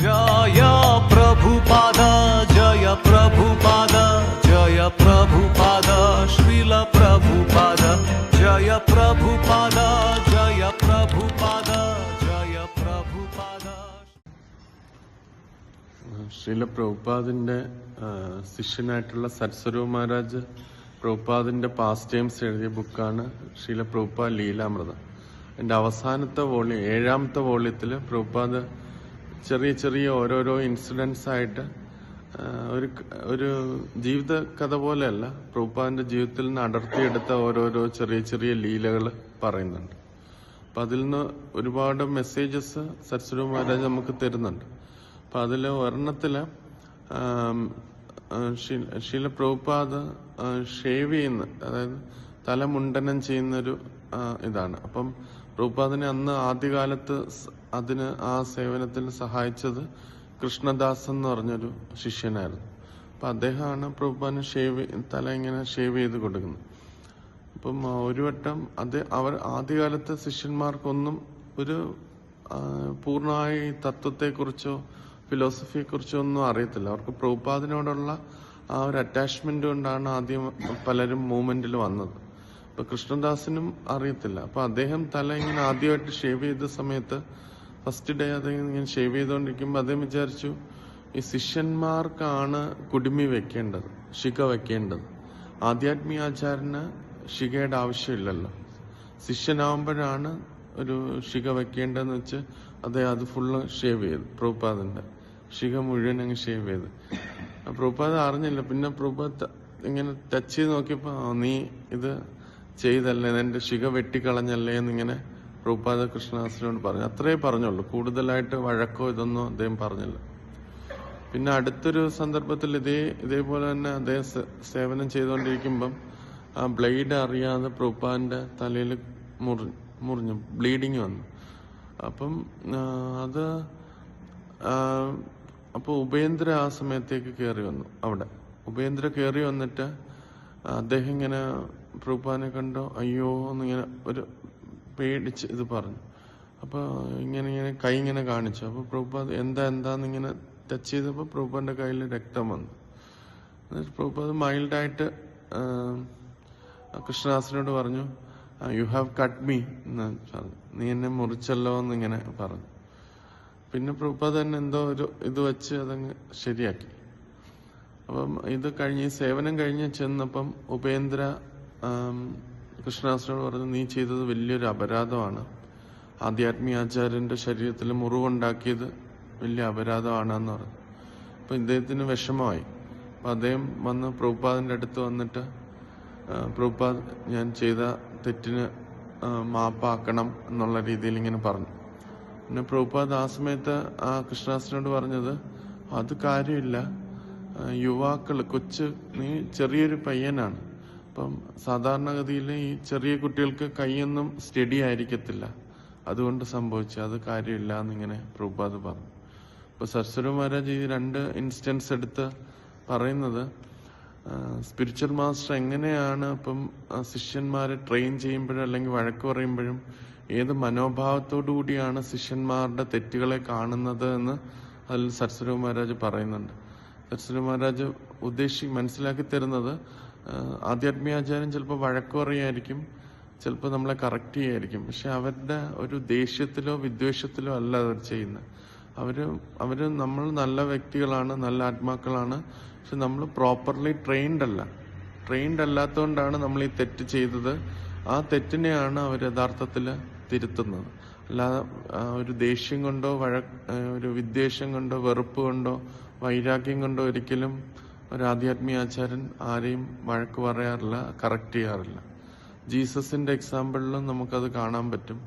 ജയ ജയ ജയ ശ്രീല ജയ ജയ ജയ ശ്രീല പ്രഭുപാദിന്റെ ശിഷ്യനായിട്ടുള്ള സരസ്വരൂ മഹാരാജ് പ്രഭുപാദിന്റെ പാസ്റ്റ് ടൈംസ് എഴുതിയ ബുക്കാണ് ശ്രീല പ്രഭുപാദ് ലീലാമൃത. അതിന്റെ അവസാനത്തെ വോളിയം ഏഴാമത്തെ വോളിയത്തിൽ പ്രഭുപാദ് ചെറിയ ചെറിയ ഓരോരോ ഇൻസിഡൻസ് ആയിട്ട് ഒരു ഒരു ജീവിത കഥ പോലെയല്ല. പ്രഭുപാദിന്റെ ജീവിതത്തിൽ നിന്ന് അടർത്തിയെടുത്ത ഓരോരോ ചെറിയ ചെറിയ ലീലകൾ പറയുന്നുണ്ട്. അപ്പൊ അതിൽ നിന്ന് ഒരുപാട് മെസ്സേജസ് സരസ്വതി മഹാരാജ് നമുക്ക് തരുന്നുണ്ട്. അപ്പൊ അതിൽ ഒരെണ്ണത്തിൽ ശീല- പ്രഭുപാദ് ഷേവ് ചെയ്യുന്ന അതായത് തല മുണ്ടനം ചെയ്യുന്നൊരു ഇതാണ്. അപ്പം പ്രഭുപാദിനെ അന്ന് ആദ്യകാലത്ത് അതിന് ആ സേവനത്തിൽ സഹായിച്ചത് കൃഷ്ണദാസ് എന്ന് പറഞ്ഞൊരു ശിഷ്യനായിരുന്നു. അപ്പൊ അദ്ദേഹമാണ് പ്രഭുപാദിന് ഷേവ് തല ഇങ്ങനെ ഷേവ് ചെയ്ത് കൊടുക്കുന്നത്. അപ്പം ഒരു വട്ടം അത് അവർ ആദ്യകാലത്തെ ശിഷ്യന്മാർക്കൊന്നും ഒരു പൂർണമായി തത്വത്തെക്കുറിച്ചോ ഫിലോസഫിയെക്കുറിച്ചോ ഒന്നും അറിയത്തില്ല. അവർക്ക് പ്രഭുപാദിനോടുള്ള ആ ഒരു അറ്റാച്ച്മെന്റ് കൊണ്ടാണ് ആദ്യം പലരും മൂവ്മെന്റിൽ വന്നത്. ഇപ്പൊ കൃഷ്ണദാസിനും അറിയത്തില്ല. അപ്പൊ അദ്ദേഹം തല ഇങ്ങനെ ആദ്യമായിട്ട് ഷേവ് ചെയ്ത സമയത്ത് ഫസ്റ്റ് ഡേ അദ്ദേഹം ഇങ്ങനെ ഷേവ് ചെയ്തുകൊണ്ടിരിക്കുമ്പോൾ അദ്ദേഹം വിചാരിച്ചു ഈ ശിഷ്യന്മാർക്കാണ് കുടുമി വെക്കേണ്ടത് ശിഖ വെക്കേണ്ടത്. ആധ്യാത്മികാചാര്യന് ശിഖയുടെ ആവശ്യമില്ലല്ലോ. ശിഷ്യനാവുമ്പോഴാണ് ഒരു ശിഖ വെക്കേണ്ടതെന്ന് വെച്ച് അദ്ദേഹം അത് ഫുള്ള് ഷേവ് ചെയ്തു പ്രഭുപാദന്റെ ശിഖ മുഴുവൻ അങ്ങ് ഷേവ് ചെയ്ത്. പ്രഭുപാദ അറിഞ്ഞില്ല. പിന്നെ പ്രഭുപാദ് ഇങ്ങനെ ടച്ച് ചെയ്ത് നോക്കിയപ്പോ നീ ഇത് ചെയ്തല്ലേ നിന്റെ ശിഖ വെട്ടിക്കളഞ്ഞല്ലേ എന്നിങ്ങനെ പ്രഭുപാദ കൃഷ്ണദാസിനോട് പറഞ്ഞു. അത്രേ പറഞ്ഞുള്ളൂ. കൂടുതലായിട്ട് വഴക്കോ ഇതൊന്നും അദ്ദേഹം പറഞ്ഞില്ല. പിന്നെ അടുത്തൊരു സന്ദർഭത്തിൽ ഇതേ ഇതേപോലെ തന്നെ അദ്ദേഹം സേവനം ചെയ്തുകൊണ്ടിരിക്കുമ്പം ആ ബ്ലേഡ് അറിയാതെ പ്രഭുപാദിന്റെ തലയിൽ മുറി മുറിഞ്ഞു ബ്ലീഡിങ് വന്നു. അപ്പം അത് അപ്പോൾ അപ്പൊ ഉപേന്ദ്ര ആ സമയത്തേക്ക് കയറി വന്നു അവിടെ. ഉപേന്ദ്ര കയറി വന്നിട്ട് അദ്ദേഹം ഇങ്ങനെ പ്രഭുപാദിനെ കണ്ടോ? അയ്യോ എന്നിങ്ങനെ ഒരു പേടിച്ച് ഇത് പറഞ്ഞു. അപ്പൊ ഇങ്ങനെ ഇങ്ങനെ കൈ ഇങ്ങനെ കാണിച്ചു. അപ്പൊ പ്രഭുപാദ് എന്താ എന്താന്ന് ഇങ്ങനെ ടച്ച് ചെയ്തപ്പോ പ്രഭുപാന്റെ കയ്യിൽ രക്തം വന്നു. എന്നിട്ട് പ്രഭുപാദ് മൈൽഡായിട്ട് കൃഷ്ണദാസിനോട് പറഞ്ഞു യു ഹാവ് കട്ട് മീ എന്ന് പറഞ്ഞു. നീ എന്നെ മുറിച്ചല്ലോ എന്നിങ്ങനെ പറഞ്ഞു. പിന്നെ പ്രഭുപാദ് തന്നെ എന്തോ ഒരു ഇത് വെച്ച് അതങ്ങ് ശരിയാക്കി. അപ്പം ഇത് കഴിഞ്ഞ് സേവനം കഴിഞ്ഞ് ചെന്നപ്പം ഉപേന്ദ്ര കൃഷ്ണദാസിനോട് പറഞ്ഞു നീ ചെയ്തത് വലിയൊരു അപരാധമാണ്. ആധ്യാത്മികാചാര്യന്റെ ശരീരത്തിൽ മുറിവുണ്ടാക്കിയത് വലിയ അപരാധമാണ് എന്ന് പറഞ്ഞു. അപ്പൊ ഇദ്ദേഹത്തിന് വിഷമമായി. അപ്പൊ അദ്ദേഹം വന്ന് പ്രഭുപാദിന്റെ അടുത്ത് വന്നിട്ട് പ്രഭുപാദ് ഞാൻ ചെയ്ത തെറ്റിന് മാപ്പാക്കണം എന്നുള്ള രീതിയിൽ ഇങ്ങനെ പറഞ്ഞു. പിന്നെ പ്രഭുപാദ് ആ സമയത്ത് ആ കൃഷ്ണദാസിനോട് പറഞ്ഞത് അത് കാര്യമില്ല. യുവാക്കൾ കൊച്ചു നീ ചെറിയൊരു പയ്യനാണ്. അപ്പം സാധാരണഗതിയിൽ ഈ ചെറിയ കുട്ടികൾക്ക് കൈയൊന്നും സ്റ്റഡി ആയിരിക്കത്തില്ല. അതുകൊണ്ട് സംഭവിച്ചു അത് കാര്യമില്ല എന്നിങ്ങനെ പ്രഭുപാദ് പറഞ്ഞു. ഇപ്പൊ സർസ്വര മഹാരാജ് ഈ രണ്ട് ഇൻസ്റ്റൻസ് എടുത്ത് പറയുന്നത് സ്പിരിച്വൽ മാസ്റ്റർ എങ്ങനെയാണ് ഇപ്പം ശിഷ്യന്മാരെ ട്രെയിൻ ചെയ്യുമ്പോഴും അല്ലെങ്കിൽ വഴക്ക് പറയുമ്പോഴും ഏത് മനോഭാവത്തോടു കൂടിയാണ് ശിഷ്യന്മാരുടെ തെറ്റുകളെ കാണുന്നത് എന്ന് അതിൽ സരസ്വതി മഹാരാജ് പറയുന്നുണ്ട്. സരസ്വതി മഹാരാജ് ഉദ്ദേശി മനസ്സിലാക്കി തരുന്നത് ആ, ആധ്യാത്മികാചാര്യൻ ചിലപ്പോൾ വഴക്ക് പറയായിരിക്കും ചിലപ്പോൾ നമ്മളെ കറക്റ്റ് ചെയ്യായിരിക്കും. പക്ഷെ അവരുടെ ഒരു ദേഷ്യത്തിലോ വിദ്വേഷത്തിലോ അല്ല അവർ ചെയ്യുന്നത്. അവർ അവർ നമ്മൾ നല്ല വ്യക്തികളാണ് നല്ല ആത്മാക്കളാണ്. പക്ഷെ നമ്മൾ പ്രോപ്പർലി ട്രെയിൻഡ് അല്ല. ട്രെയിൻഡ് അല്ലാത്തതുകൊണ്ടാണ് നമ്മൾ ഈ തെറ്റ് ചെയ്തത്. ആ തെറ്റിനെയാണ് അവർ യഥാർത്ഥത്തിൽ തിരുത്തുന്നത്. അല്ലാതെ ഒരു ദേഷ്യം കൊണ്ടോ വഴ ഒരു വിദ്വേഷം കൊണ്ടോ വെറുപ്പ് കൊണ്ടോ വൈരാഗ്യം കൊണ്ടോ ഒരിക്കലും ഒരു ആധ്യാത്മിക ആചാരൻ ആരെയും വഴക്ക് പറയാറില്ല കറക്റ്റ് ചെയ്യാറില്ല. ജീസസിന്റെ എക്സാമ്പിളിലും നമുക്കത് കാണാൻ പറ്റും.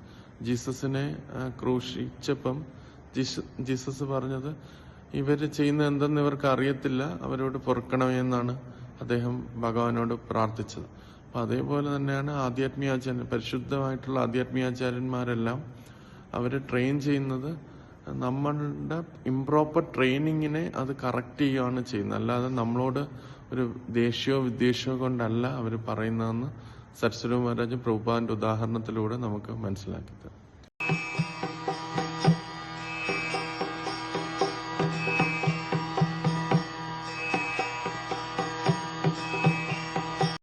ജീസസിനെ ക്രൂശിച്ചപ്പം ജീസസ് പറഞ്ഞത് ഇവർ ചെയ്യുന്ന എന്തെന്ന് ഇവർക്ക് അറിയത്തില്ല അവരോട് പൊറുക്കണമെന്നാണ് അദ്ദേഹം ഭഗവാനോട് പ്രാർത്ഥിച്ചത്. അപ്പൊ അതേപോലെ തന്നെയാണ് ആധ്യാത്മികാചാര്യൻ പരിശുദ്ധമായിട്ടുള്ള ആധ്യാത്മികാചാര്യന്മാരെല്ലാം അവരെ ട്രെയിൻ ചെയ്യുന്നത് നമ്മളുടെ ഇംപ്രോപ്പർ ട്രെയിനിങ്ങിനെ അത് കറക്റ്റ് ചെയ്യുകയാണ് ചെയ്യുന്നത്. അല്ലാതെ നമ്മളോട് ഒരു ദേഷ്യമോ വിദ്വേഷമോ കൊണ്ടല്ല അവർ പറയുന്നതെന്ന് സരസ്വതി മഹാരാജ് പ്രഭുപാന്റെ ഉദാഹരണത്തിലൂടെ നമുക്ക് മനസ്സിലാക്കി തരും.